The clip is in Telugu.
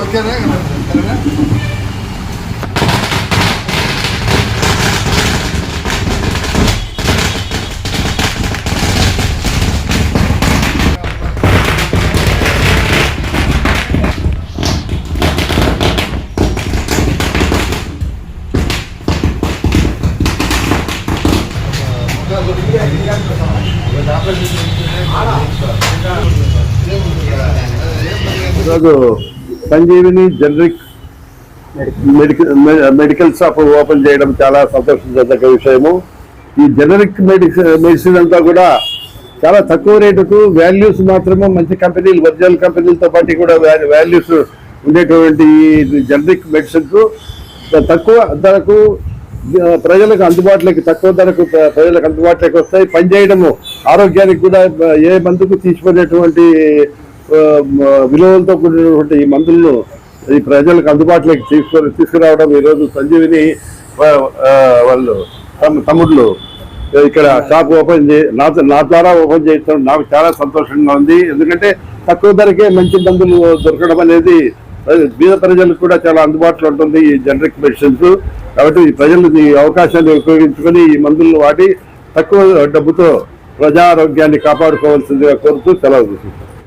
ఓకేనా సరేనా ఈరోజు Sanjeevini generic medical medical shop open చేయడం చాలా సంతోషించదగ్గ విషయము. ఈ జనరిక్ మెడిసిన్ మెడిసిన్ అంతా కూడా చాలా తక్కువ రేటుకు వాల్యూస్ మాత్రమే మంచి కంపెనీలు ఒరిజినల్ కంపెనీలతో పాటు కూడా వాల్యూస్ ఉండేటువంటి జనరిక్ మెడిసిన్స్ తక్కువ ధరకు ప్రజలకు అందుబాటులోకి తక్కువ ధరకు ప్రజలకు అందుబాటులోకి వస్తాయి. పనిచేయడము ఆరోగ్యానికి కూడా ఏ మందుకు తీసుకునేటువంటి విలువలతో కూడినటువంటి ఈ మందులను ఈ ప్రజలకు అందుబాటులోకి తీసుకొని తీసుకురావడం ఈరోజు సంజీవిని వాళ్ళు తమ తమ్ముళ్ళు ఇక్కడ షాప్ ఓపెన్ చే నా నా ద్వారా ఓపెన్ చేయడం నాకు చాలా సంతోషంగా ఉంది. ఎందుకంటే తక్కువ ధరకే మంచి మందులు దొరకడం అనేది బీద ప్రజలకు కూడా చాలా అందుబాటులో ఉంటుంది ఈ జనరిక్ మెడిసిన్స్. కాబట్టి ఈ ప్రజలు ఈ అవకాశాన్ని ఉపయోగించుకొని ఈ మందులను వాడి తక్కువ డబ్బుతో ప్రజారోగ్యాన్ని కాపాడుకోవాల్సిందిగా కోరుతూ సెలవు